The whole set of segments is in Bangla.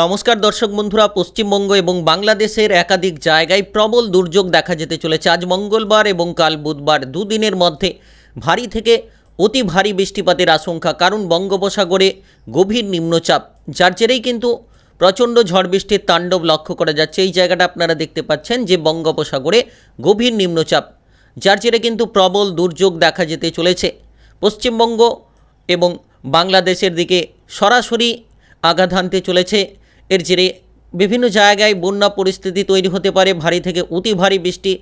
নমস্কার দর্শক বন্ধুরা, পশ্চিমবঙ্গ এবং বাংলাদেশের একাধিক জায়গায় প্রবল দুর্যোগ দেখা যেতে চলেছে। আজ মঙ্গলবার এবং কাল বুধবার দুদিনের মধ্যে ভারী থেকে অতি ভারী বৃষ্টিপাতের আশঙ্কা, কারণ বঙ্গোপসাগরে গভীর নিম্নচাপ, যার জেরেই কিন্তু প্রচণ্ড ঝড় বৃষ্টির তাণ্ডব লক্ষ্য করা যাচ্ছে। এই জায়গাটা আপনারা দেখতে পাচ্ছেন যে বঙ্গোপসাগরে গভীর নিম্নচাপ, যার জেরে কিন্তু প্রবল দুর্যোগ দেখা যেতে চলেছে। পশ্চিমবঙ্গ এবং বাংলাদেশের দিকে সরাসরি আঘাত হানতে চলেছে। এর জেরে বিভিন্ন জায়গায় বন্যা পরিস্থিতি তৈরি হতে পারে, ভারী থেকে অতি ভারী বৃষ্টি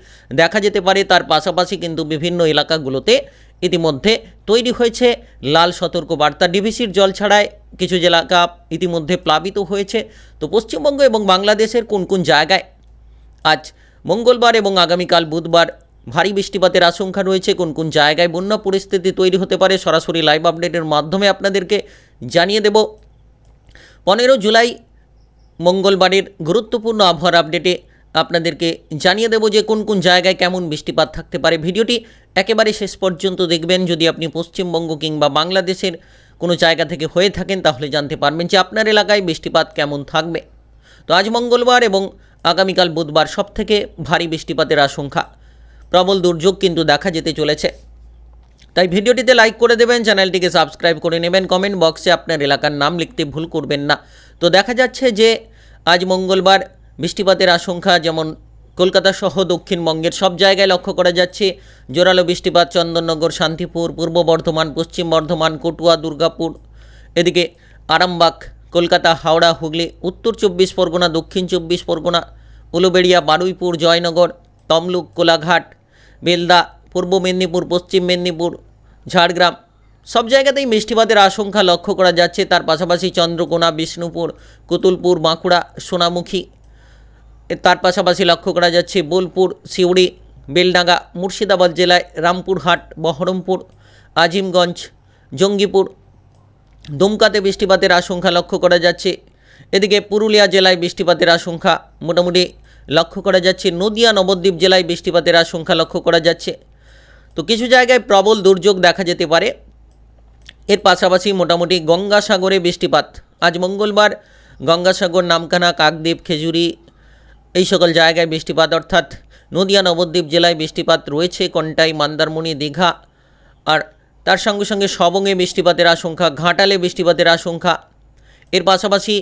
দেখা যেতে পারে। তার পাশাপাশি কিন্তু বিভিন্ন এলাকাগুলোতে ইতিমধ্যে তৈরি হয়েছে লাল সতর্ক বার্তা ডিভিসির জল ছাড়ায় কিছু এলাকা ইতিমধ্যে প্লাবিত হয়েছে। তো পশ্চিমবঙ্গ এবং বাংলাদেশের কোন কোন জায়গায় আজ মঙ্গলবার এবং আগামীকাল বুধবার ভারী বৃষ্টিপাতের আশঙ্কা রয়েছে? কোন কোন জায়গায় বন্যা পরিস্থিতি তৈরি হতে পারে? সরাসরি লাইভ আপডেটের মাধ্যমে আপনাদেরকে জানিয়ে দেব। পনেরো জুলাই মঙ্গলবারের গুরুত্বপূর্ণ আবহাওয়ার আপডেটে আপনাদেরকে জানিয়ে দেব যে কোন কোন জায়গায় কেমন বৃষ্টিপাত থাকতে পারে। ভিডিওটি একেবারে শেষ পর্যন্ত দেখবেন। যদি আপনি পশ্চিমবঙ্গ কিংবা বাংলাদেশের কোনো জায়গা থেকে হয়ে থাকেন, তাহলে জানতে পারবেন যে আপনার এলাকায় বৃষ্টিপাত কেমন থাকবে। তো আজ মঙ্গলবার এবং আগামীকাল বুধবার সবথেকে ভারী বৃষ্টিপাতের আশঙ্কা। প্রবল দুর্যোগ কিন্তু দেখা যেতে চলেছে। তাই ভিডিওটিতে লাইক করে দেবেন, চ্যানেলটিকে সাবস্ক্রাইব করে নেবেন। কমেন্ট বক্সে আপনার এলাকার নাম লিখতে ভুল করবেন না। তো দেখা যাচ্ছে যে আজ মঙ্গলবার বৃষ্টিপাতের আশঙ্কা যেমন কলকাতা সহ দক্ষিণবঙ্গের সব জায়গায় লক্ষ্য করা যাচ্ছে। জোরালো বৃষ্টিপাত চন্দননগর, শান্তিপুর, পূর্ব বর্ধমান, পশ্চিম বর্ধমান, কটুয়া, দুর্গাপুর, এদিকে আরামবাগ, কলকাতা, হাওড়া, হুগলি, উত্তর চব্বিশ পরগনা, দক্ষিণ চব্বিশ পরগনা, উলুবেড়িয়া, বারুইপুর, জয়নগর, তমলুক, কোলাঘাট, বেলদা, পূর্ব মেদিনীপুর, পশ্চিম মেদিনীপুর, ঝাড়গ্রাম সব জায়গাতেই বৃষ্টিপাতের আশঙ্কা লক্ষ্য করা যাচ্ছে, তার পাশাপাশি চন্দ্রকোনা, বিষ্ণুপুর, কুতুলপুর, বাঁকুড়া, সোনামুখী। তার পাশাপাশি লক্ষ্য করা যাচ্ছে বোলপুর, সিউড়ি, বেলডাঙ্গা, মুর্শিদাবাদ জেলায় রামপুরহাট, বহরমপুর, আজিমগঞ্জ, জঙ্গিপুর। দুমকাতে বৃষ্টিপাতের আশঙ্কা লক্ষ্য করা যাচ্ছে। এদিকে পুরুলিয়া জেলায় বৃষ্টিপাতের আশঙ্কা মোটামুটি লক্ষ্য করা যাচ্ছে। নদিয়া, নবদ্বীপ জেলায় বৃষ্টিপাতের আশঙ্কা লক্ষ্য করা যাচ্ছে। তো কিছু জায়গায় প্রবল দুর্যোগ দেখা যেতে পারে। এর পাশাপাশি মোটামুটি গঙ্গাসাগরে বৃষ্টিপাত। আজ মঙ্গলবার গঙ্গাসাগর, নামখানা, কাকদ্বীপ, খেজুরি এই সকল জায়গায় বৃষ্টিপাত, অর্থাৎ নদিয়া, নবদ্বীপ জেলায় বৃষ্টিপাত রয়েছে, কন্টাই মন্দারমণি, দীঘা আর তার সঙ্গে সঙ্গে সবংয়ে বৃষ্টিপাতের আশঙ্কা, ঘাটালে বৃষ্টিপাতের আশঙ্কা। এর পাশাপাশি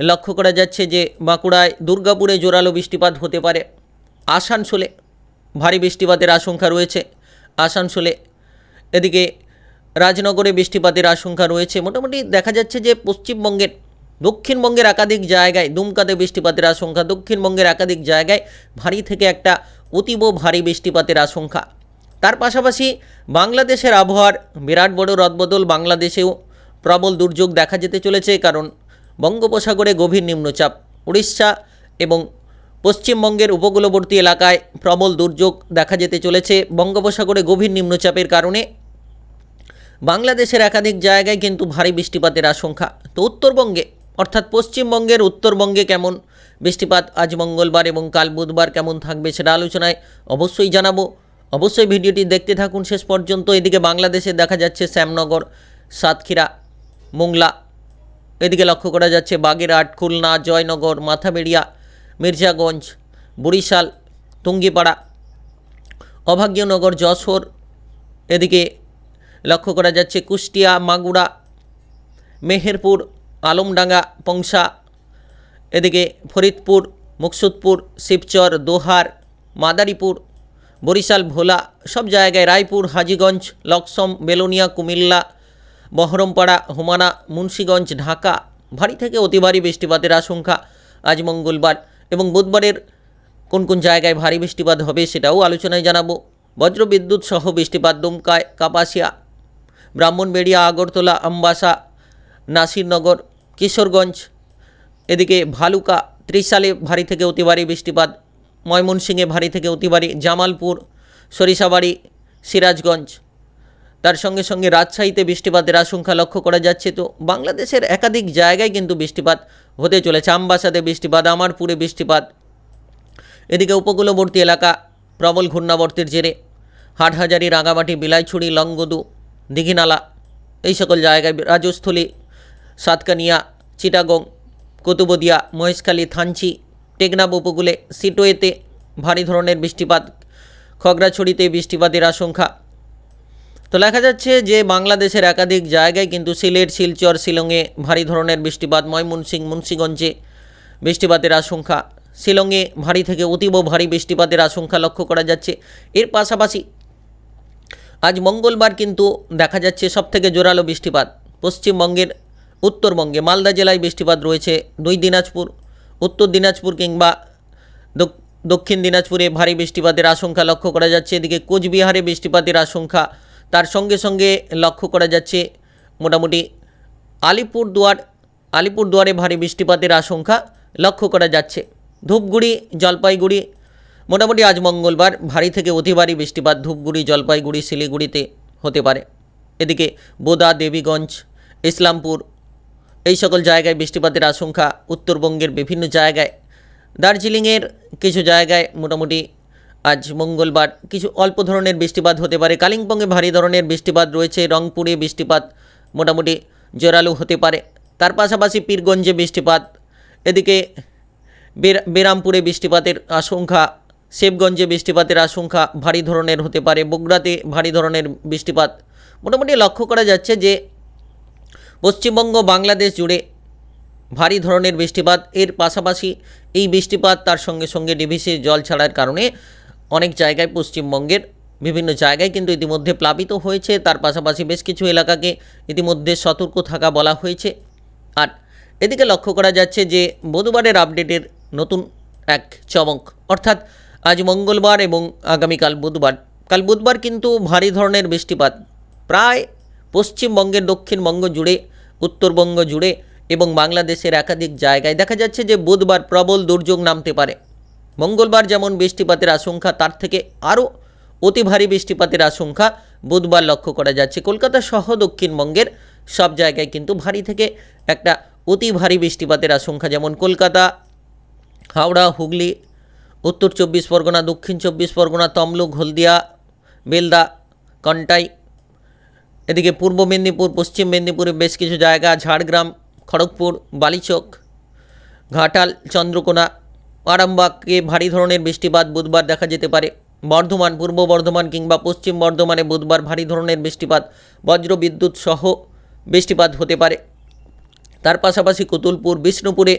লক্ষ্য করা যাচ্ছে যে বাঁকুড়ায় দুর্গাপুরে জোরালো বৃষ্টিপাত হতে পারে। আসানসোলে ভারী বৃষ্টিপাতের আশঙ্কা রয়েছে। আসানসোলে এদিকে রাজনগরে বৃষ্টিপাতের আশঙ্কা রয়েছে। মোটামুটি দেখা যাচ্ছে যে পশ্চিমবঙ্গের, দক্ষিণবঙ্গের একাধিক জায়গায় দুমকাতে বৃষ্টিপাতের আশঙ্কা। দক্ষিণবঙ্গের একাধিক জায়গায় ভারী থেকে একটা অতীব ভারী বৃষ্টিপাতের আশঙ্কা। তার পাশাপাশি বাংলাদেশের আবহাওয়ার বিরাট বড় রদবদল বাংলাদেশেও প্রবল দুর্যোগ দেখা যেতে চলেছে, কারণ বঙ্গোপসাগরে গভীর নিম্নচাপ। উড়িষ্যা এবং পশ্চিমবঙ্গের উপকূলবর্তী এলাকায় প্রবল দুর্যোগ দেখা যেতে চলেছে। বঙ্গোপসাগরে গভীর নিম্নচাপের কারণে বাংলাদেশের একাধিক জায়গায় কিন্তু ভারী বৃষ্টিপাতের আশঙ্কা। তো উত্তরবঙ্গে, অর্থাৎ পশ্চিমবঙ্গের উত্তরবঙ্গে কেমন? বৃষ্টিপাত আজ মঙ্গলবার এবং কাল বুধবার কেমন থাকবে সেটা আলোচনায় অবশ্যই জানাব। অবশ্যই ভিডিওটি দেখতে থাকুন। শেষ পর্যন্ত এদিকে বাংলাদেশে দেখা যাচ্ছে শ্যামনগর, সাতক্ষীরা, মোংলা, এদিকে লক্ষ্য করা যাচ্ছে বাগেরহাট, খুলনা, জয়নগর, মাথাবেড়িয়া, মির্জাগঞ্জ, বরিশাল, টুঙ্গিপাড়া, অভাগ্যনগর, যশোর, এদিকে লক্ষ্য করা যাচ্ছে কুষ্টিয়া মাগুড়া মেহেরপুর, আলমডাঙ্গা, পংসা, এদিকে ফরিদপুর, মুকসুদপুর, শিবচর, দোহার, মাদারীপুর, বরিশাল, ভোলা, সব জায়গায় রায়পুর, হাজিগঞ্জ, লক্সম, বেলোনিয়া, কুমিল্লা, বহরমপাড়া, হুমানা, মুন্সীগঞ্জ, ঢাকা, ভারী থেকে অতি ভারী বৃষ্টিপাতের আশঙ্কা আজ মঙ্গলবার এবং বুধবারের কোন কোন জায়গায় ভারী বৃষ্টিপাত হবে সেটাও আলোচনায় জানাব। বজ্রবিদ্যুৎ সহ বৃষ্টিপাত দুমকায়, কাপাসিয়া ব্রাহ্মণবেড়িয়া আগরতলা, আমবাসা, নাসিরনগর, কিশোরগঞ্জ, এদিকে ভালুকা, ত্রিশালে ভারী থেকে অতি বৃষ্টিপাত, ময়মনসিংহে ভারী থেকে অতি জামালপুর, সরিষাবাড়ি, সিরাজগঞ্জ। তার সঙ্গে সঙ্গে রাজশাহীতে বৃষ্টিপাতের আশঙ্কা লক্ষ্য করা যাচ্ছে তো, বাংলাদেশের একাধিক জায়গায় কিন্তু বৃষ্টিপাত হতে চলেছে। আমবাসাতে বৃষ্টিপাত, আমারপুরে বৃষ্টিপাত। এদিকে উপকূলবর্তী এলাকা, প্রবল ঘূর্ণাবর্তের জেরে হাটহাজারি, রাঙামাটি, বিলাইছড়ি, লংগদু দীঘিনালা এই সকল জায়গায় রাজস্থলী, সাতকানিয়া, চিটাগং, কুতুবদিয়া, মহেশখালী, থানচি টেকনাব উপকূলে, সিটোয়েতে ভারী ধরনের বৃষ্টিপাত, খগড়াছড়িতে বৃষ্টিপাতের আশঙ্কা। তো দেখা যাচ্ছে যে বাংলাদেশের একাধিক জায়গায় কিন্তু সিলেট, শিলচর, শিলংয়ে ভারী ধরনের বৃষ্টিপাত ময়মনসিং মুন্সিগঞ্জে বৃষ্টিপাতের আশঙ্কা। শিলংয়ে ভারী থেকে অতীব ভারী বৃষ্টিপাতের আশঙ্কা লক্ষ্য করা যাচ্ছে। এর পাশাপাশি আজ মঙ্গলবার কিন্তু দেখা যাচ্ছে সবথেকে জোরালো বৃষ্টিপাত। পশ্চিমবঙ্গের উত্তরবঙ্গে মালদা জেলায় বৃষ্টিপাত রয়েছে দুই দিনাজপুর, উত্তর দিনাজপুর কিংবা দক- দক্ষিণ দিনাজপুরে ভারী বৃষ্টিপাতের আশঙ্কা লক্ষ্য করা যাচ্ছে। এদিকে কোচবিহারে বৃষ্টিপাতের আশঙ্কা, তার সঙ্গে সঙ্গে লক্ষ্য করা যাচ্ছে মোটামুটি আলিপুরদুয়ার, আলিপুরদুয়ারে ভারী বৃষ্টিপাতের আশঙ্কা লক্ষ্য করা যাচ্ছে। ধূপগুড়ি, জলপাইগুড়ি মোটামুটি আজ মঙ্গলবার, ভারী থেকে অতি ভারী বৃষ্টিপাত ধূপগুড়ি, জলপাইগুড়ি, শিলিগুড়িতে হতে পারে। এদিকে বোদা, দেবীগঞ্জ, ইসলামপুর, এই সকল জায়গায় বৃষ্টিপাতের আশঙ্কা। উত্তরবঙ্গের বিভিন্ন জায়গায়, দার্জিলিংয়ের কিছু জায়গায় মোটামুটি আজ মঙ্গলবার কিছু অল্প ধরনের বৃষ্টিপাত হতে পারে। কালিম্পংয়ে ভারী ধরনের বৃষ্টিপাত রয়েছে, রংপুরে বৃষ্টিপাত মোটামুটি জোরালো হতে পারে। তার পাশাপাশি পীরগঞ্জে বৃষ্টিপাত, এদিকে বেরামপুরে বৃষ্টিপাতের আশঙ্কা। শিবগঞ্জে বৃষ্টিপাতের আশঙ্কা ভারী ধরনের হতে পারে। বগুড়াতে ভারী ধরনের বৃষ্টিপাত। মোটামুটি লক্ষ্য করা যাচ্ছে যে, পশ্চিমবঙ্গ, বাংলাদেশ জুড়ে ভারী ধরনের বৃষ্টিপাত। এর পাশাপাশি এই বৃষ্টিপাত তার সঙ্গে সঙ্গে ডিভিসির জল ছাড়ার কারণে অনেক জায়গায় পশ্চিমবঙ্গের বিভিন্ন জায়গায় কিন্তু ইতিমধ্যে প্লাবিত হয়েছে। তার পাশাপাশি বেশ কিছু এলাকাকে ইতিমধ্যে সতর্ক থাকা বলা হয়েছে। আর এদিকে লক্ষ্য করা যাচ্ছে যে, বুধবারের আপডেটের নতুন এক চমক। অর্থাৎ আজ মঙ্গলবার এবং আগামীকাল বুধবার। কাল বুধবার কিন্তু ভারী ধরনের বৃষ্টিপাত। প্রায় পশ্চিমবঙ্গের দক্ষিণবঙ্গ জুড়ে, উত্তরবঙ্গ জুড়ে এবং বাংলাদেশের একাধিক জায়গায় দেখা যাচ্ছে যে বুধবার প্রবল দুর্যোগ নামতে পারে। মঙ্গলবার যেমন বৃষ্টিপাতের আশঙ্কা, তার থেকে আরও অতি ভারী বৃষ্টিপাতের আশঙ্কা বুধবার লক্ষ্য করা যাচ্ছে। কলকাতা সহ দক্ষিণবঙ্গের সব জায়গায় কিন্তু ভারী থেকে একটা অতি ভারী বৃষ্টিপাতের আশঙ্কা, যেমন কলকাতা, হাওড়া, হুগলি উত্তর চব্বিশ পরগনা, দক্ষিণ চব্বিশ পরগনা, তমলুক, হলদিয়া, বেলদা, কন্টাই, এদিকে পূর্ব মেদিনীপুর, পশ্চিম মেদিনীপুরে বেশ কিছু জায়গা, ঝাড়গ্রাম, খড়গপুর, বালিচক, ঘাটাল, চন্দ্রকোনা, আরামবাগকে ভারী ধরনের বৃষ্টিপাত বুধবার দেখা যেতে পারে। বর্ধমান, পূর্ব বর্ধমান কিংবা পশ্চিম বর্ধমানে বুধবার ভারী ধরনের বৃষ্টিপাত, বজ্র বিদ্যুৎ সহ বৃষ্টিপাত হতে পারে। তার পাশাপাশি কুতুলপুর, বিষ্ণুপুরে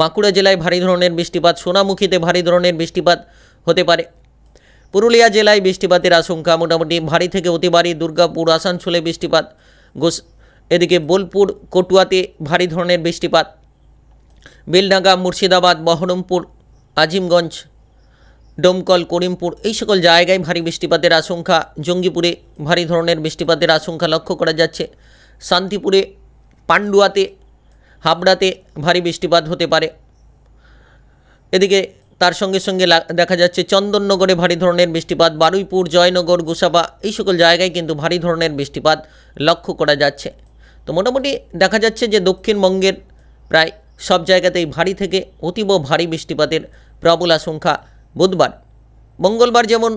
বাঁকুড়া জেলায় ভারী ধরনের বৃষ্টিপাত, সোনামুখীতে ভারী ধরনের বৃষ্টিপাত হতে পারে। পুরুলিয়া জেলায় বৃষ্টিপাতের আশঙ্কা, মোটামুটি ভারী থেকে অতি ভারী দুর্গাপুর, আসানসোলে বৃষ্টিপাত, গোস, এদিকে বোলপুর, কটুয়াতে ভারী ধরনের বৃষ্টিপাত। বেলডাঙ্গা, মুর্শিদাবাদ, বহরমপুর, আজিমগঞ্জ, ডোমকল, করিমপুর, এই সকল জায়গায় ভারী বৃষ্টিপাতের আশঙ্কা। জঙ্গিপুরে ভারী ধরনের বৃষ্টিপাতের আশঙ্কা লক্ষ্য করা যাচ্ছে। শান্তিপুরে, পান্ডুয়াতে হাবড়াতে ভারী বৃষ্টিপাত হতে পারে। এদিকে তার সঙ্গে সঙ্গে দেখা যাচ্ছে চন্দননগরে ভারী ধরনের বৃষ্টিপাত, বারুইপুর, জয়নগর, গোসাবা এই সকল জায়গায় কিন্তু ভারী ধরনের বৃষ্টিপাত লক্ষ্য করা যাচ্ছে। তো মোটামুটি দেখা যাচ্ছে যে দক্ষিণবঙ্গের প্রায় সব জায়গাতেই ভারী থেকে অতীব ভারী বৃষ্টিপাতের প্রবল আশঙ্কা বুধবার। মঙ্গলবার যেমন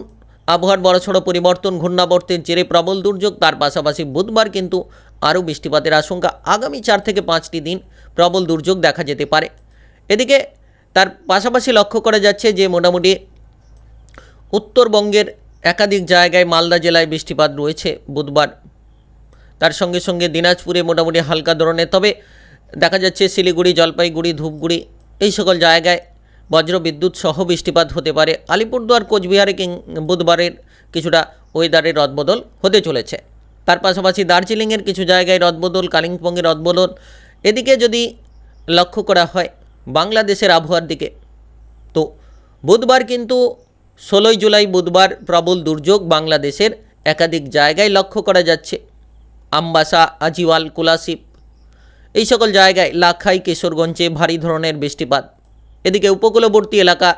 আবহাওয়ার বড়সড় পরিবর্তন, ঘূর্ণাবর্তের জেরে প্রবল দুর্যোগ, তার পাশাপাশি বুধবার কিন্তু আরও বৃষ্টিপাতের আশঙ্কা আগামী চার থেকে পাঁচটি দিন প্রবল দুর্যোগ দেখা যেতে পারে। এদিকে তার পাশাপাশি লক্ষ্য করা যাচ্ছে যে মোটামুটি উত্তরবঙ্গের একাধিক জায়গায় মালদা জেলায় বৃষ্টিপাত রয়েছে বুধবার। তার সঙ্গে সঙ্গে দিনাজপুরে মোটামুটি হালকা ধরনের, তবে দেখা যাচ্ছে শিলিগুড়ি, জলপাইগুড়ি, ধূপগুড়ি এই সকল জায়গায় বজ্র বিদ্যুৎ সহ বৃষ্টিপাত হতে পারে। আলিপুরদুয়ার, কোচবিহারে কিং বুধবারের কিছুটা ওয়েদারের রদবদল হতে চলেছে। তার পাশাপাশি দার্জিলিংয়ের কিছু জায়গায় রদবদল কালিম্পংয়ের রদবদল এদিকে যদি লক্ষ্য করা হয় বাংলাদেশের আবহাওয়ার দিকে, তো বুধবার কিন্তু ষোলোই জুলাই বুধবার প্রবল দুর্যোগ বাংলাদেশের একাধিক জায়গায় লক্ষ্য করা যাচ্ছে। আমবাসা, আজিওয়াল কোলাশিপ এই সকল জায়গায় লাখাই, কিশোরগঞ্জে ভারী ধরনের বৃষ্টিপাত। এদিকে উপকূলবর্তী এলাকা,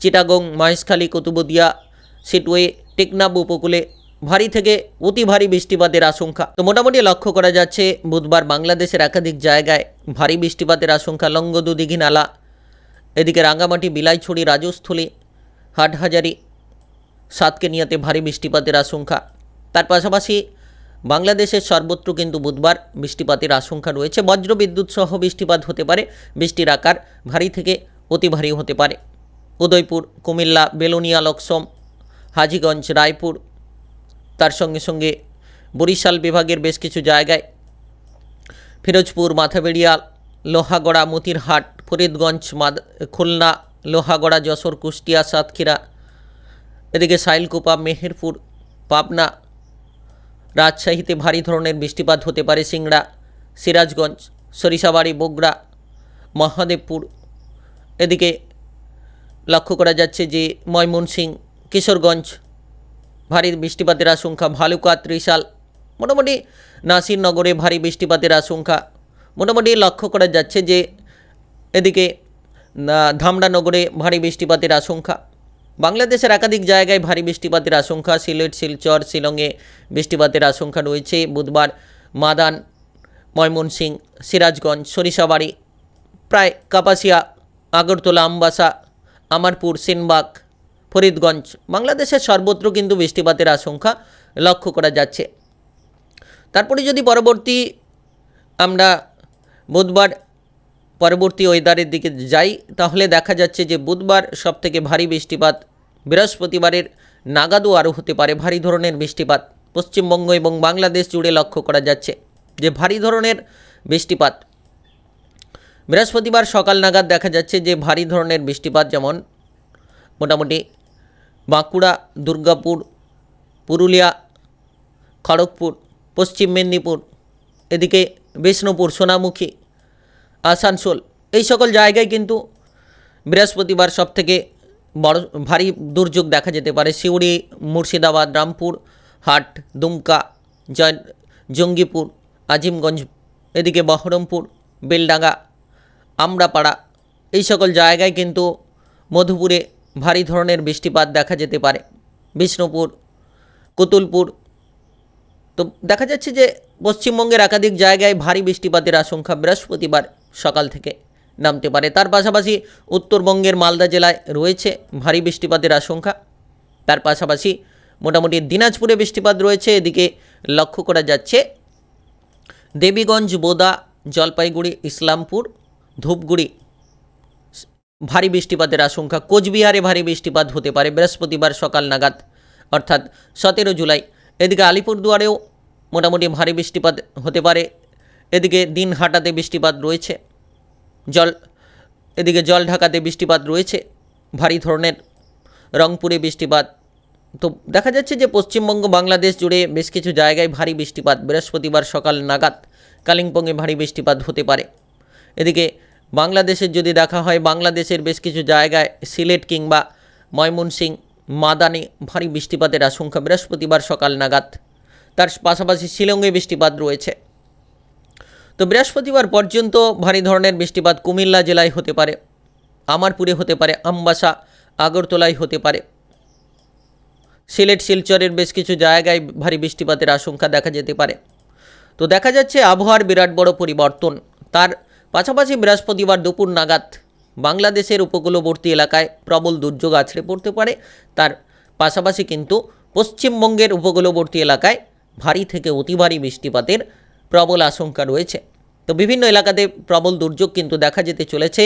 চিটাগং, মহেশখালী, কুতুবদিয়া, সিটওয়ে টেকনাব উপকূলে ভারী থেকে অতি ভারী বৃষ্টিপাতের আশঙ্কা। তো মোটামুটি লক্ষ্য করা যাচ্ছে, বুধবার বাংলাদেশের একাধিক জায়গায় ভারী বৃষ্টিপাতের আশঙ্কা। লঙ্গদু দিঘি নালা এদিকে রাঙ্গামাটি, বিলাইছড়ি, রাজস্থলী, হাটহাজারি সাতকে সাতকেনিয়াতে ভারী বৃষ্টিপাতের আশঙ্কা। তার পাশাপাশি বাংলাদেশের সর্বত্র কিন্তু বুধবার বৃষ্টিপাতের আশঙ্কা রয়েছে। বজ্রবিদ্যুৎ সহ বৃষ্টিপাত হতে পারে। বৃষ্টির আকার ভারী থেকে অতি ভারী হতে পারে। উদয়পুর, কুমিল্লা, বেলুনিয়া, লক্সম, হাজিগঞ্জ, রায়পুর তার সঙ্গে সঙ্গে বরিশাল বিভাগের বেশ কিছু জায়গায় ফিরোজপুর, মাথাবেড়িয়া, লোহাগড়া, মতিরহাট, ফরিদগঞ্জ খুলনা, লোহাগড়া, যশোর, কুষ্টিয়া, সাতক্ষীরা, এদিকে সাইলকুপা, মেহেরপুর, পাবনা, রাজশাহীতে ভারী ধরনের বৃষ্টিপাত হতে পারে সিংড়া, সিরাজগঞ্জ, সরিষাবাড়ি, বগুড়া, মহাদেবপুর। এদিকে লক্ষ্য করা যাচ্ছে যে ময়মনসিং কিশোরগঞ্জ ভারী বৃষ্টিপাতের আশঙ্কা, ভালুকা ত্রিশাল। মোটামুটি নাসিরনগরে ভারী বৃষ্টিপাতের আশঙ্কা। মোটামুটি লক্ষ্য করা যাচ্ছে যে এদিকে ধামরানগরে ভারী বৃষ্টিপাতের আশঙ্কা। বাংলাদেশের একাধিক জায়গায় ভারী বৃষ্টিপাতের আশঙ্কা, সিলেট, শিলচর, শিলংয়ে বৃষ্টিপাতের আশঙ্কা রয়েছে। বুধবার মাদান ময়মনসিং সিরাজগঞ্জ, সরিষাবাড়ি, প্রায় কাপাসিয়া, আগরতলা, আমবাসা, আমারপুর, সেনবাগ ফরিদগঞ্জ। বাংলাদেশের সর্বত্র কিন্তু বৃষ্টিপাতের আশঙ্কা লক্ষ্য করা যাচ্ছে। তারপরে যদি পরবর্তী আমরা বুধবার পরবর্তী ওয়েদারের দিকে যাই, তাহলে দেখা যাচ্ছে যে বুধবার সবথেকে ভারী বৃষ্টিপাত বৃহস্পতিবারের নাগাদও আরও হতে পারে ভারী ধরনের বৃষ্টিপাত। পশ্চিমবঙ্গ এবং বাংলাদেশ জুড়ে লক্ষ্য করা যাচ্ছে যে ভারী ধরনের বৃষ্টিপাত। বৃহস্পতিবার সকাল নাগাদ দেখা যাচ্ছে যে ভারী ধরনের বৃষ্টিপাত যেমন মোটামুটি বাঁকুড়া, দুর্গাপুর, পুরুলিয়া, খড়গপুর, পশ্চিম মেদিনীপুর, এদিকে বিষ্ণুপুর, সোনামুখী, আসানসোল, এই সকল জায়গায় কিন্তু বৃহস্পতিবার সব থেকে বড় ভারী দুর্যোগ দেখা যেতে পারে। সিউড়ি, মুর্শিদাবাদ, রামপুর, হাট, দুমকা, জয় জঙ্গিপুর, আজিমগঞ্জ, এদিকে বহরমপুর, বেলডাঙ্গা, আমরাপাড়া, এই সকল জায়গায় কিন্তু মধুপুরে ভারী ধরনের বৃষ্টিপাত দেখা যেতে পারে। বিষ্ণুপুর, কুতুলপুর। তো দেখা যাচ্ছে যে পশ্চিমবঙ্গের একাধিক জায়গায় ভারী বৃষ্টিপাতের আশঙ্কা বৃহস্পতিবার সকাল থেকে নামতে পারে। তার পাশাপাশি উত্তরবঙ্গের মালদা জেলায় রয়েছে ভারী বৃষ্টিপাতের আশঙ্কা। তার পাশাপাশি মোটামুটি দিনাজপুরে বৃষ্টিপাত রয়েছে। এদিকে লক্ষ্য করা যাচ্ছে দেবীগঞ্জ, বোদা, জলপাইগুড়ি, ইসলামপুর, ধূপগুড়ি ভারী বৃষ্টিপাতের আশঙ্কা। কোচবিহারে ভারী বৃষ্টিপাত হতে পারে। বৃহস্পতিবার সকাল নাগাদ, অর্থাৎ সতেরো জুলাই। এদিকে আলিপুরদুয়ারেও মোটামুটি ভারী বৃষ্টিপাত হতে পারে। এদিকে দিনহাটাতে বৃষ্টিপাত রয়েছে। জল, এদিকে জল ঢাকাতে বৃষ্টিপাত রয়েছে। ভারী ধরনের রংপুরে বৃষ্টিপাত। তো দেখা যাচ্ছে যে পশ্চিমবঙ্গ, বাংলাদেশ জুড়ে বেশ কিছু জায়গায় ভারী বৃষ্টিপাত। বৃহস্পতিবার সকাল নাগাদ কালিম্পংয়ে ভারী বৃষ্টিপাত হতে পারে। এদিকে বাংলাদেশের যদি দেখা হয়, বাংলাদেশের বেশ কিছু জায়গায় সিলেট কিংবা ময়মনসিং, মাদানে ভারী বৃষ্টিপাতের আশঙ্কা। বৃহস্পতিবার সকাল নাগাদ তার পাশাপাশি শিলংয়ে বৃষ্টিপাত রয়েছে। তো বৃহস্পতিবার পর্যন্ত ভারী ধরনের বৃষ্টিপাত কুমিল্লা জেলায় হতে পারে, আমারপুরে হতে পারে, আমবাসা, আগরতলায় হতে পারে। সিলেট, শিলচরের বেশ কিছু জায়গায় ভারী বৃষ্টিপাতের আশঙ্কা দেখা যেতে পারে। তো দেখা যাচ্ছে আবহাওয়ার বিরাট বড় পরিবর্তন। তার পাশাপাশি বৃহস্পতিবার দুপুর নাগাদ বাংলাদেশের উপকূলবর্তী এলাকায় প্রবল দুর্যোগ আছড়ে পড়তে পারে। তার পাশাপাশি কিন্তু পশ্চিমবঙ্গের উপকূলবর্তী এলাকায় ভারী থেকে অতি ভারী বৃষ্টিপাতের প্রবল আশঙ্কা রয়েছে। তো বিভিন্ন এলাকাতে প্রবল দুর্যোগ কিন্তু দেখা যেতে চলেছে।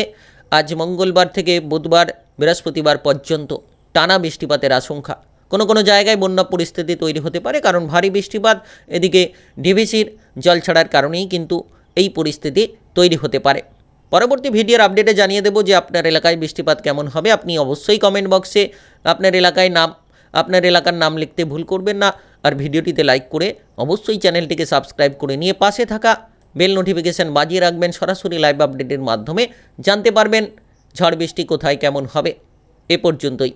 আজ মঙ্গলবার থেকে বুধবার, বৃহস্পতিবার পর্যন্ত টানা বৃষ্টিপাতের আশঙ্কা। কোনো কোনো জায়গায় বন্যা পরিস্থিতি তৈরি হতে পারে, কারণ ভারী বৃষ্টিপাত। এদিকে ডিভিসির জল ছাড়ার কারণেই কিন্তু এই পরিস্থিতি তৈরি হতে পারে। পরবর্তী ভিডিওর আপডেটে জানিয়ে দেবো যে আপনার এলাকায় বৃষ্টিপাত কেমন হবে। আপনি অবশ্যই কমেন্ট বক্সে আপনার এলাকায় নাম, আপনার এলাকার নাম লিখতে ভুল করবেন না। আর ভিডিওটিতে লাইক করে অবশ্যই চ্যানেলটিকে সাবস্ক্রাইব করে নিয়ে পাশে থাকা বেল নোটিফিকেশান বাজিয়ে রাখবেন। সরাসরি লাইভ আপডেটের মাধ্যমে জানতে পারবেন ঝড় বৃষ্টি কোথায়, কেমন হবে। এ পর্যন্তই।